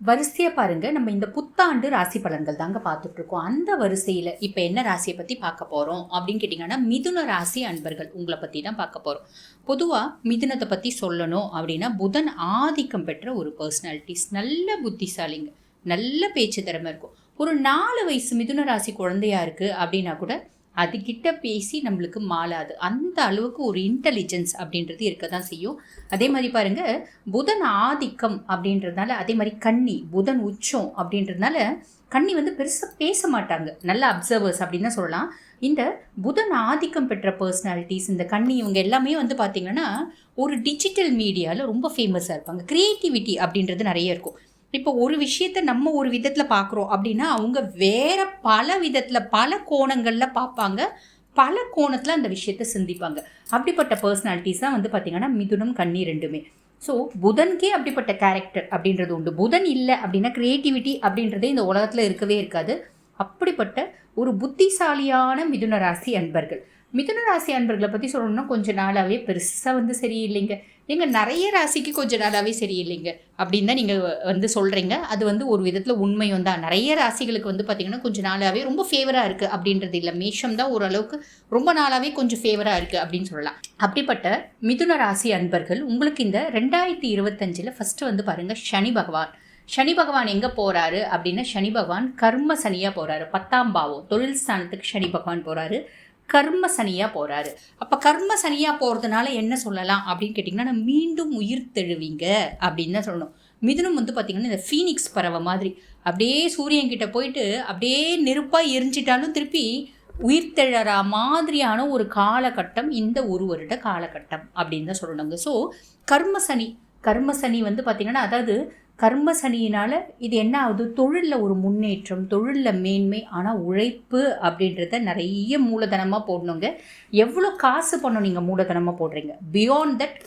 வரிசையாக பாருங்க. நம்ம இந்த புத்தாண்டு ராசி பலன்கள் தாங்க பார்த்துட்டு இருக்கோம் அந்த வரிசையில் இப்போ என்ன ராசியை பற்றி பார்க்க போகிறோம் அப்படின்னு கேட்டிங்கன்னா மிதுன ராசி அன்பர்கள் உங்களை பற்றி தான் பார்க்க போகிறோம் பொதுவாக மிதுனத்தை பற்றி சொல்லணும் அப்படின்னா புதன் ஆதிக்கம் பெற்ற ஒரு பர்சனாலிட்டிஸ் நல்ல புத்திசாலிங்க நல்ல பேச்சு திறமை இருக்கும். ஒரு நாலு வயசு மிதுன ராசி குழந்தையா இருக்குது அப்படின்னா கூட அதுக்கிட்ட பேசி நம்மளுக்கு மாளாது. அந்த அளவுக்கு ஒரு இன்டெலிஜென்ஸ் அப்படின்றது இருக்க தான் செய்யும். அதே மாதிரி பாருங்க புதன் ஆதிக்கம் அப்படின்றதுனால அதே மாதிரி கன்னி புதன் உச்சம் அப்படின்றதுனால கண்ணி வந்து பெருசாக பேச மாட்டாங்க. நல்ல அப்சர்வர்ஸ் அப்படின்னு தான் சொல்லலாம். இந்த புதன் ஆதிக்கம் பெற்ற பர்சனாலிட்டிஸ் இந்த கண்ணி இவங்க எல்லாமே வந்து பார்த்திங்கன்னா ஒரு டிஜிட்டல் மீடியாவில் ரொம்ப ஃபேமஸாக இருப்பாங்க. க்ரியேட்டிவிட்டி அப்படின்றது நிறைய இருக்கும். இப்போ ஒரு விஷயத்த நம்ம ஒரு விதத்தில் பார்க்குறோம் அப்படின்னா அவங்க வேற பல விதத்தில் பல கோணங்களில் பார்ப்பாங்க பல கோணத்தில் அந்த விஷயத்த சிந்திப்பாங்க. அப்படிப்பட்ட பர்சனாலிட்டிஸ் தான் வந்து பார்த்திங்கன்னா மிதுனம் கண்ணி ரெண்டுமே. ஸோ புதனுக்கே அப்படிப்பட்ட கேரக்டர் அப்படின்றது உண்டு. புதன் இல்லை அப்படின்னா க்ரியேட்டிவிட்டி அப்படின்றதே இந்த உலகத்தில் இருக்கவே இருக்காது. அப்படிப்பட்ட ஒரு புத்திசாலியான மிதுன ராசி அன்பர்கள். மிதுன ராசி அன்பர்களை பற்றி சொல்லணும்னா கொஞ்ச நாளாகவே பெருசாக வந்து சரியில்லைங்க. எங்க நிறைய ராசிக்கு கொஞ்ச நாளாகவே சரியில்லைங்க. அப்படின்னு தான் நீங்கள் வந்து சொல்கிறீங்க அது வந்து ஒரு விதத்தில் உண்மையும் தான். நிறைய ராசிகளுக்கு வந்து பார்த்திங்கன்னா கொஞ்சம் நாளாகவே ரொம்ப ஃபேவராக இருக்குது அப்படின்றது இல்லை. மேஷம் தான் ஓரளவுக்கு ரொம்ப நாளாகவே கொஞ்சம் ஃபேவராக இருக்குது அப்படின்னு சொல்லலாம். அப்படிப்பட்ட மிதுன ராசி அன்பர்கள் உங்களுக்கு இந்த ரெண்டாயிரத்தி இருபத்தஞ்சில் ஃபஸ்ட்டு வந்து பாருங்கள் சனி பகவான். சனி பகவான் எங்கே போகிறாரு அப்படின்னா சனி பகவான் கர்ம சனியாக போகிறாரு பத்தாம் பாவம் தொழில் ஸ்தானத்துக்கு சனி பகவான் போகிறாரு கர்ம சனியாக போகிறாரு அப்போ கர்ம சனியாக போகிறதுனால என்ன சொல்லலாம் அப்படின்னு கேட்டிங்கன்னா மீண்டும் உயிர் தெழுவீங்க அப்படின்னு தான் சொல்லணும். மிதுனம் வந்து பார்த்திங்கன்னா இந்த ஃபீனிக்ஸ் பறவை மாதிரி. அப்படியே சூரியன் கிட்ட போயிட்டு அப்படியே நெருப்பாக எரிஞ்சிட்டாலும் திருப்பி உயிர்த்தெழறா மாதிரியான ஒரு காலகட்டம் இந்த ஒரு வருட காலகட்டம் அப்படின்னு தான் சொல்லணுங்க. ஸோ கர்ம சனி கர்ம சனி வந்து பார்த்திங்கன்னா அதாவது கர்ம சனியினால் இது என்ன ஆகுது? தொழிலில் ஒரு முன்னேற்றம் தொழிலில் மேன்மை ஆனால் உழைப்பு அப்படின்றத நிறைய மூலதனமாக போடணுங்க. எவ்வளோ காசு பண்ணணும் நீங்கள் மூலதனமாக போடுறீங்க? பியாண்ட் தட்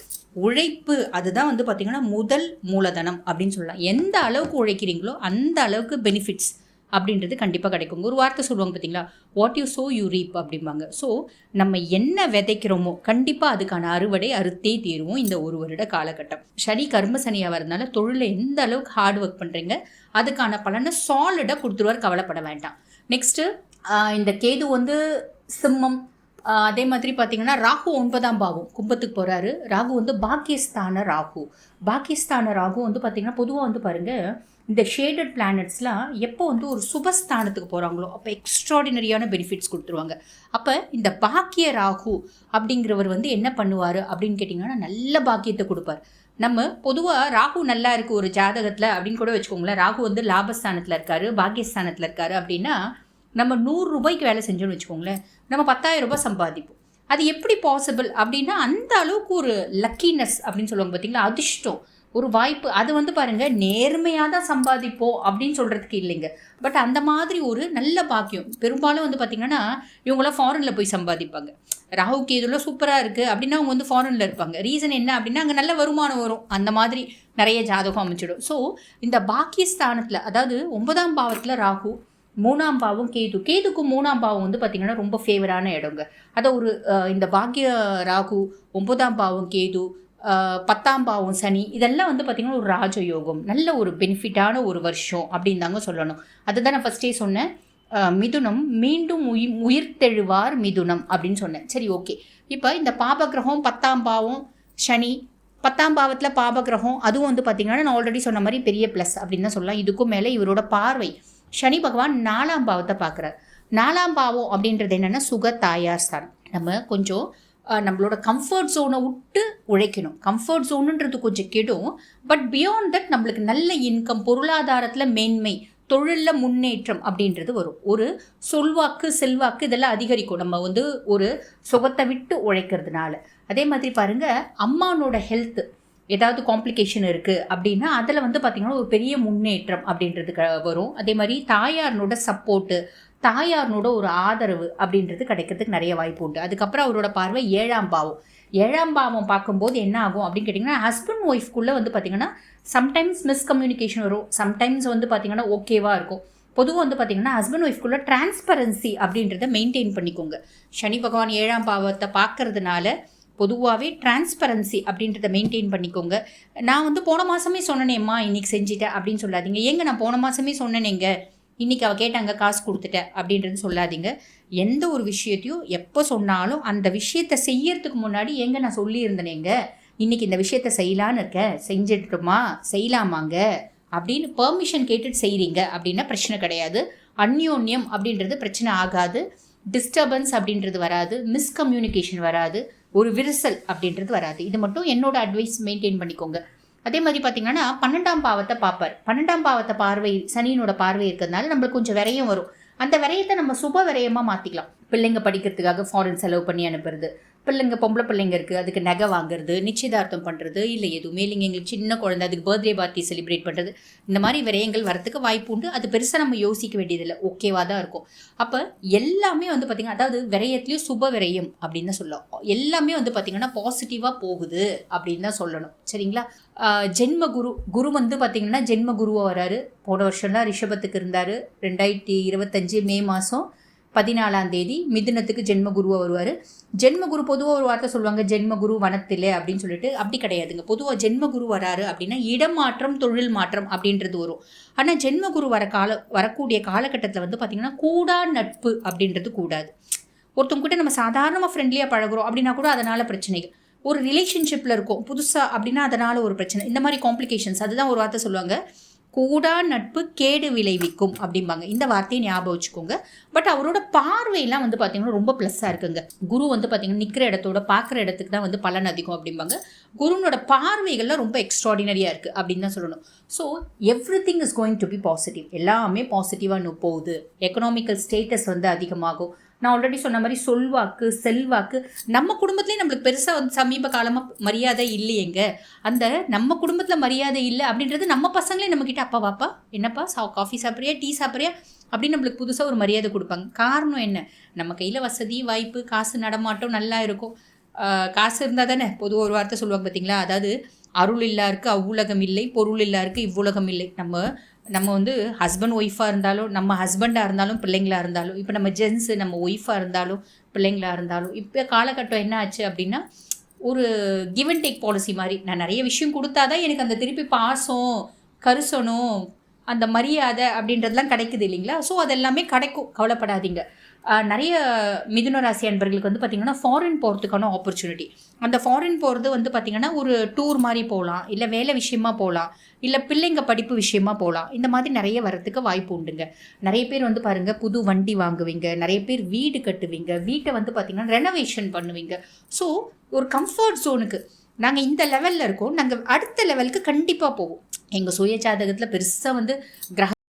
உழைப்பு அதுதான் வந்து பார்த்திங்கன்னா முதல் மூலதனம் அப்படின்னு சொல்லலாம். எந்த அளவுக்கு உழைக்கிறீங்களோ அந்த அளவுக்கு பெனிஃபிட்ஸ் அப்படின்றது கண்டிப்பாக கிடைக்கும். ஒரு வார்த்தை சொல்லுவாங்க பார்த்தீங்களா what you sow you reap அப்படிம்பாங்க. ஸோ நம்ம என்ன விதைக்கிறோமோ கண்டிப்பாக அதுக்கான அறுவடை அறுத்தே தீருவோம் இந்த ஒரு வருட காலகட்டம். சனி கர்ம சனியாக வரதுனால தொழிலில் எந்த அளவுக்கு ஹார்ட் ஒர்க் பண்ணுறீங்க அதுக்கான பலனை சாலிடாக கொடுத்துருவார் கவலைப்பட வேண்டாம். நெக்ஸ்ட்டு இந்த கேது வந்து சிம்மம் அதே மாதிரி பார்த்தீங்கன்னா ராகு ஒன்பதாம் பாவம் கும்பத்துக்கு போகிறாரு ராகு வந்து பாக்கியஸ்தான ராகு. பாக்கியஸ்தான ராகு வந்து பார்த்திங்கன்னா பொதுவாக வந்து பாருங்கள் இந்த ஷேடட் பிளானட்ஸ்லாம் எப்போ வந்து ஒரு சுபஸ்தானத்துக்கு போகிறாங்களோ அப்போ எக்ஸ்ட்ராடினரியான பெனிஃபிட்ஸ் கொடுத்துருவாங்க. அப்போ இந்த பாக்கிய ராகு அப்படிங்கிறவர் வந்து என்ன பண்ணுவார் அப்படின்னு கேட்டிங்கன்னா நல்ல பாக்கியத்தை கொடுப்பார். நம்ம பொதுவாக ராகு நல்லா இருக்குது ஒரு ஜாதகத்தில் அப்படின்னு கூட வச்சுக்கோங்களேன். ராகு வந்து லாபஸ்தானத்தில் இருக்காரு பாக்கியஸ்தானத்தில் இருக்காரு அப்படின்னா நம்ம நூறு ரூபாய்க்கு வேலை செஞ்சோன்னு வச்சுக்கோங்களேன். நம்ம பத்தாயிரம் ரூபாய் சம்பாதிப்போம். அது எப்படி பாசிபிள் அப்படின்னா அந்த அளவுக்கு ஒரு லக்கினஸ் அப்படின்னு சொல்லுவாங்க பார்த்தீங்களா அதிர்ஷ்டம். ஒரு வாய்ப்பு. அது வந்து பாருங்கள் நேர்மையாக தான் சம்பாதிப்போம் அப்படின்னு சொல்கிறதுக்கு இல்லைங்க. பட் அந்த மாதிரி ஒரு நல்ல பாக்கியம். பெரும்பாலும் வந்து பார்த்திங்கன்னா இவங்களாம் ஃபாரினில் போய் சம்பாதிப்பாங்க. ராகு கேதுலாம் சூப்பராக இருக்குது அப்படின்னா அவங்க வந்து ஃபாரினில் இருப்பாங்க. ரீசன் என்ன அப்படின்னா அங்கே நல்ல வருமானம் வரும். அந்த மாதிரி நிறைய ஜாதகம் அமைச்சிடும் ஸோ இந்த பாக்கியஸ்தானத்தில் அதாவது ஒன்பதாம் பாவத்தில் ராகு மூணாம் பாவம் கேது. கேதுக்கும் மூணாம் பாவம் வந்து பார்த்திங்கன்னா ரொம்ப ஃபேவரான இடங்க. அதை ஒரு இந்த பாக்கிய ராகு ஒன்பதாம் பாவம் கேது பத்தாம் பாவம் சனி இதெல்லாம் வந்து பார்த்திங்கன்னா ஒரு ராஜயோகம். நல்ல ஒரு பெனிஃபிட்டான ஒரு வருஷம் அப்படின்னு தாங்க சொல்லணும். அதுதான் நான் ஃபஸ்ட்டே சொன்னேன். மிதுனம் மீண்டும் உயி உயிர்த்தெழுவார் மிதுனம் அப்படின்னு சொன்னேன். சரி ஓகே இப்போ இந்த பாபகிரகம் பத்தாம் பாவம் சனி பத்தாம் பாவத்தில் பாபகிரகம் அதுவும் வந்து பார்த்திங்கன்னா நான் ஆல்ரெடி சொன்ன மாதிரி பெரிய ப்ளஸ் அப்படின்னு தான் சொல்லலாம். இதுக்கும் மேலே இவரோட பார்வை. சனி பகவான் நாலாம் பாவத்தை பார்க்குறார். நாலாம் பாவம் அப்படின்றது என்னென்னா சுக தாயார் சார் நம்ம கொஞ்சம் நம்மளோட கம்ஃபர்ட் ஜோனை விட்டு உழைக்கணும். கம்ஃபர்ட் ஜோனுன்றது கொஞ்சம் கெடும். பட் பியாண்ட் தட் நம்மளுக்கு நல்ல இன்கம் பொருளாதாரத்தில் மேன்மை தொழிலில் முன்னேற்றம் அப்படின்றது வரும். ஒரு சொல்வாக்கு செல்வாக்கு இதெல்லாம் அதிகரிக்கும். நம்ம வந்து ஒரு சுகத்தை விட்டு உழைக்கிறதுனால. அதே மாதிரி பாருங்கள் அம்மானோட ஹெல்த்து ஏதாவது காம்ப்ளிகேஷன் இருக்குது அப்படின்னா அதில் வந்து பார்த்திங்கன்னா ஒரு பெரிய முன்னேற்றம் அப்படின்றது வரும். அதே மாதிரி தாயாரனோட சப்போர்ட்டு தாயாரனோட ஒரு ஆதரவு அப்படின்றது கிடைக்கிறதுக்கு நிறைய வாய்ப்பு உண்டு. அதுக்கப்புறம் அவரோட பார்வை ஏழாம் பாவம். ஏழாம் பாவம் பார்க்கும்போது என்ன ஆகும் அப்படின்னு கேட்டிங்கன்னா ஹஸ்பண்ட் ஒய்ஃப்குள்ளே வந்து பார்த்திங்கன்னா சம்டைம்ஸ் மிஸ்கம்யூனிகேஷன் வரும். சம்டைம்ஸ் வந்து பார்த்திங்கன்னா ஓகேவாக இருக்கும். பொதுவாக வந்து பார்த்திங்கன்னா ஹஸ்பண்ட் ஒய்ஃப்குள்ளே டிரான்ஸ்பரன்சி அப்படின்றத மெயின்டைன் பண்ணிக்கோங்க. சனி பகவான் ஏழாம் பாவத்தை பார்க்கறதுனால பொதுவாகவே டிரான்ஸ்பரன்சி அப்படின்றத மெயின்டைன் பண்ணிக்கோங்க. நான் வந்து போன மாதமே சொன்னனேம்மா இன்றைக்கி செஞ்சிட்டேன் அப்படின்னு சொல்லாதீங்க. ஏங்க நான் போன மாதமே சொன்னேனேங்க? இன்றைக்கி அவள் கேட்டாங்க காசு கொடுத்துட்டேன் அப்படின்றது சொல்லாதீங்க. எந்த ஒரு விஷயத்தையும் எப்போ சொன்னாலும் அந்த விஷயத்தை செய்யறதுக்கு முன்னாடி எங்கே நான் சொல்லியிருந்தேனேங்க? இன்னைக்கு இந்த விஷயத்த செய்யலான்னு இருக்கேன் செஞ்சிட்டுமா செய்யலாமாங்க? அப்படின்னு பெர்மிஷன் கேட்டுட்டு செய்கிறீங்க அப்படின்னா பிரச்சனை கிடையாது. அந்யோன்யம் அப்படின்றது பிரச்சனை ஆகாது. டிஸ்டர்பன்ஸ் அப்படின்றது வராது. மிஸ்கம்யூனிகேஷன் வராது. ஒரு விரிசல் அப்படின்றது வராது. இது மட்டும் என்னோட அட்வைஸ் மெயின்டைன் பண்ணிக்கோங்க. அதே மாதிரி பார்த்தீங்கன்னா பன்னெண்டாம் பாவத்தை பார்ப்பார். பன்னெண்டாம் பாவத்தை பார்வை சனியினோட பார்வை இருக்கிறதுனால நம்மளுக்கு கொஞ்சம் விரயம் வரும். அந்த விரயத்தை நம்ம சுப விரயமாக மாற்றிக்கலாம் பிள்ளைங்க படிக்கிறதுக்காக ஃபாரின் செலவு பண்ணி அனுப்புறது. பிள்ளைங்க பொம்பளை பிள்ளைங்க இருக்குது அதுக்கு நகை வாங்குறது நிச்சயதார்த்தம் பண்ணுறது இல்லை எதுவுமே இல்லைங்க. எங்களுக்கு சின்ன குழந்தை அதுக்கு பர்த்டே பார்ட்டி செலிப்ரேட் பண்ணுறது இந்த மாதிரி விரயங்கள் வரத்துக்கு வாய்ப்பு உண்டு. அது பெருசாக நம்ம யோசிக்க வேண்டியதில்லை. ஓகேவாக தான் இருக்கும். அப்போ எல்லாமே வந்து பார்த்திங்கன்னா அதாவது விரயத்துலேயும் சுப விரயம் அப்படின்னு தான் சொல்லலாம். எல்லாமே வந்து பார்த்திங்கன்னா பாசிட்டிவாக போகுது அப்படின்னு தான் சொல்லணும். சரிங்களா? ஜென்ம குரு குரு வந்து பார்த்திங்கன்னா ஜென்ம குருவாக வராரு. போன வருஷம்லாம் ரிஷபத்துக்கு இருந்தார். ரெண்டாயிரத்தி இருபத்தஞ்சு மே மாதம் பதினாலாம் தேதி மிதுனத்துக்கு ஜென்மகுருவாக வருவார். ஜென்மகுரு பொதுவாக ஒரு வார்த்தை சொல்லுவாங்க ஜென்ம குரு அப்படின்னு சொல்லிட்டு அப்படி கிடையாதுங்க. பொதுவாக ஜென்ம குரு வராரு அப்படின்னா இடம் மாற்றம் தொழில் மாற்றம் அப்படின்றது வரும். ஆனால் ஜென்ம குரு வர கால வரக்கூடிய காலகட்டத்தில் வந்து பார்த்திங்கன்னா கூடா நட்பு அப்படின்றது கூடாது. ஒருத்தவங்க கிட்ட நம்ம சாதாரணமாக ஃப்ரெண்ட்லியாக பழகுறோம் அப்படின்னா கூட அதனால் பிரச்சனைகள். ஒரு ரிலேஷன்ஷிப்பில் இருக்கும் புதுசாக அப்படின்னா அதனால் ஒரு பிரச்சனை. இந்த மாதிரி காம்ப்ளிகேஷன்ஸ் அதுதான் ஒரு வார்த்தை சொல்லுவாங்க. கூடா நட்பு கேடு விளைவிக்கும் அப்படிம்பாங்க. இந்த வார்த்தையை ஞாபகம் வச்சுக்கோங்க. பட் அவரோட பார்வையெல்லாம் வந்து பார்த்தீங்கன்னா ரொம்ப ப்ளஸ்ஸாக இருக்குங்க. குரு வந்து பார்த்தீங்கன்னா நிற்கிற இடத்தோட பார்க்குற இடத்துக்கு தான் வந்து பலன் அதிகம் அப்படிம்பாங்க. குருனோட பார்வைகள்லாம் ரொம்ப எக்ஸ்ட்ராடினரியாக இருக்குது அப்படின்னு தான் சொல்லணும். So everything is going to be positive எல்லாமே பாசிட்டிவாக போகுது. எக்கனாமிக்கல் ஸ்டேட்டஸ் வந்து அதிகமாகும். நான் ஆல்ரெடி சொன்ன மாதிரி சொல்வாக்கு செல்வாக்கு நம்ம குடும்பத்துலேயும் நம்மளுக்கு பெருசாக வந்து சமீப காலமாக மரியாதை இல்லையேங்க. அந்த நம்ம குடும்பத்தில் மரியாதை இல்லை அப்படின்றது நம்ம பசங்களே நம்மக்கிட்ட அப்பா வாப்பா என்னப்பா சா காஃபி சாப்பிட்றியா டீ சாப்பிட்றியா? அப்படின்னு நம்மளுக்கு புதுசாக ஒரு மரியாதை கொடுப்பாங்க. காரணம் என்ன? நம்ம கையில் வசதி வாய்ப்பு காசு நடமாட்டம் நல்லா இருக்கும். காசு இருந்தால் தானே? பொதுவாக ஒரு வார்த்தை சொல்லுவாங்க பார்த்தீங்களா அதாவது அருள் இல்லாருக்கு அவ்வுலகம் இல்லை பொருள் இல்லாருக்கு இவ்வுலகம் இல்லை. நம்ம நம்ம வந்து ஹஸ்பண்ட் ஒய்ஃபாக இருந்தாலும் நம்ம ஹஸ்பண்டாக இருந்தாலும் பிள்ளைங்களாக இருந்தாலும் இப்போ நம்ம ஜென்ஸு நம்ம ஒய்ஃபாக இருந்தாலும் பிள்ளைங்களாக இருந்தாலும் இப்போ காலகட்டம் என்ன ஆச்சு அப்படின்னா ஒரு கிவ் அண்ட் டேக் பாலிசி மாதிரி. நான் நிறைய விஷயம் கொடுத்தாதான் எனக்கு அந்த திருப்பி பாசம் கரிசனம் அந்த மரியாதை அப்படின்றதெல்லாம் கிடைக்குது இல்லைங்களா? ஸோ அதெல்லாமே கிடைக்கும். கவலைப்படாதீங்க. நிறைய மிதுன ராசி அன்பர்களுக்கு வந்து பார்த்திங்கன்னா ஃபாரின் போகிறதுக்கான ஆப்பர்ச்சுனிட்டி அந்த ஃபாரின் போகிறது வந்து பார்த்திங்கன்னா ஒரு டூர் மாதிரி போகலாம் இல்லை வேலை விஷயமா போகலாம் இல்லை பிள்ளைங்க படிப்பு விஷயமா போகலாம் இந்த மாதிரி நிறைய வரத்துக்கு வாய்ப்பு உண்டுங்க. நிறைய பேர் வந்து பாருங்கள் புது வண்டி வாங்குவீங்க. நிறைய பேர் வீடு கட்டுவீங்க. வீட்டை வந்து பார்த்திங்கன்னா ரெனோவேஷன் பண்ணுவீங்க. ஸோ ஒரு கம்ஃபர்ட் ஜோனுக்கு நாங்கள் இந்த லெவலில் இருக்கோம். நாங்கள் அடுத்த லெவலுக்கு கண்டிப்பாக போவோம். எங்கள் சுய ஜாதகத்தில் பெருசாக வந்து கிரக